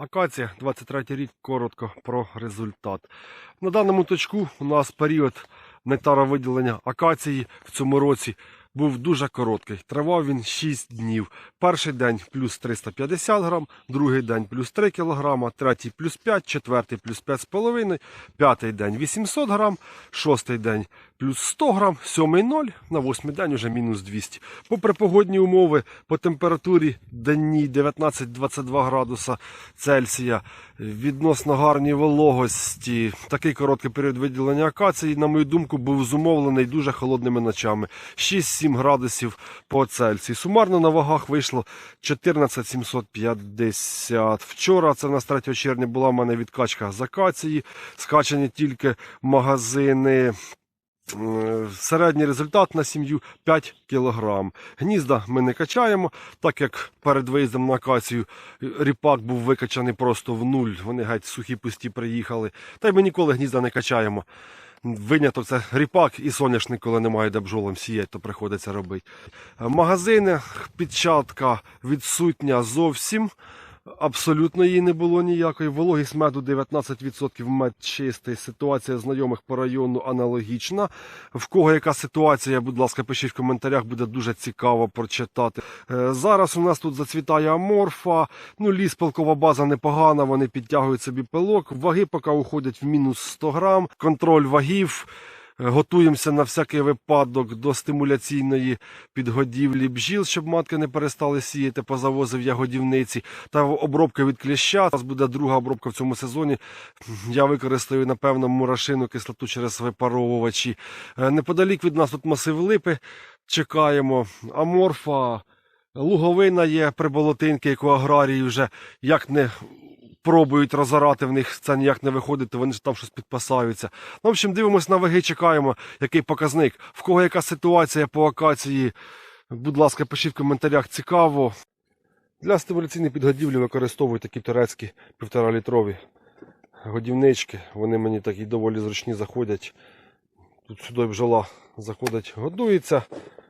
Акація, 23 рік, коротко про результат. На даному точку у нас період нектаровиділення акації в цьому році був дуже короткий. Тривав він 6 днів. Перший день плюс 350 грам, другий день плюс 3 кг, третій плюс 5, четвертий плюс 5,5, п'ятий день 800 грам, шостий день плюс 100 грам, сьомий 0, на восьмий день уже мінус 200. Попри погодні умови, по температурі денній 19-22 градуса Цельсія, відносно гарній вологості, такий короткий період виділення акації, на мою думку, був зумовлений дуже холодними ночами. 6-7 градусів по Цельсії. Сумарно на вагах вийшло 14 750. Вчора, це на 3 червня, була в мене відкачка з акації, скачані тільки магазини. Середній результат на сім'ю 5 кг. Гнізда ми не качаємо, так як перед виїздом на акацію ріпак був викачаний просто в нуль. Вони геть сухі пусті приїхали. Та й ми ніколи гнізда не качаємо. Виняток це ріпак і соняшник, коли немає де бджолам сіяти, то приходиться робити. Магазини, підчатка відсутня зовсім. Абсолютно її не було ніякої. Вологість меду 19% мед чистий. Ситуація знайомих по району аналогічна. В кого яка ситуація, будь ласка, пишіть в коментарях, буде дуже цікаво прочитати. Е, Зараз у нас тут зацвітає аморфа. Ну, ліс, пилкова база непогана, вони підтягують собі пилок. Ваги поки уходять в мінус 100 грам. Контроль вагів. Готуємося на всякий випадок до стимуляційної підгодівлі бджіл, щоб матки не перестали сіяти, позавозив я. Та обробка від кліща. У нас буде друга обробка в цьому сезоні. Я використаю, напевно, мурашину кислоту через випаровувачі. Е, Неподалік від нас тут масив липи. Чекаємо. Аморфа, луговина є приболотинки, яку аграрії вже як не пробують розорати в них це ніяк не виходить, то вони ж там щось підпасаються. Ну, в общем, дивимось на ваги, чекаємо, який показник. В кого яка ситуація по акації, будь ласка, пишіть в коментарях, цікаво. Для стимуляційної підгодівлі використовую такі турецькі півтора-літрові годівнички. Вони мені такі доволі зручні заходять. Тут сюди бджола заходить, годується,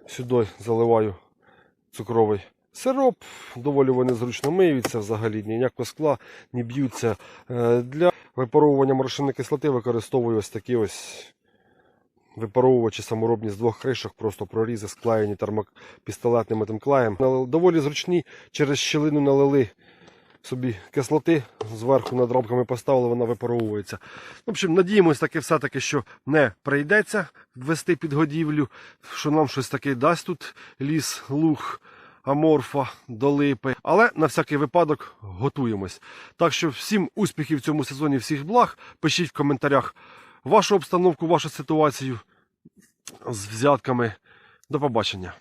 сюди заливаю цукровий сироп. Доволі вони зручно миються взагалі, ніякого скла не б'ються. Е, Для випаровування морошинної кислоти використовую ось такі ось випаровувачі саморобні з двох кришок, просто прорізи склеєні термопістолетним тим. Налили- Доволі зручні, через щілину налили собі кислоти, зверху над рамками поставили, вона випаровується. В общем, надіємось таки все-таки, що не прийдеться ввести підгодівлю, що нам щось таке дасть тут ліс, луг, аморфа, долипи. Але на всякий випадок готуємось. Так що всім успіхів в цьому сезоні, всіх благ. Пишіть в коментарях вашу обстановку, вашу ситуацію з взятками. До побачення.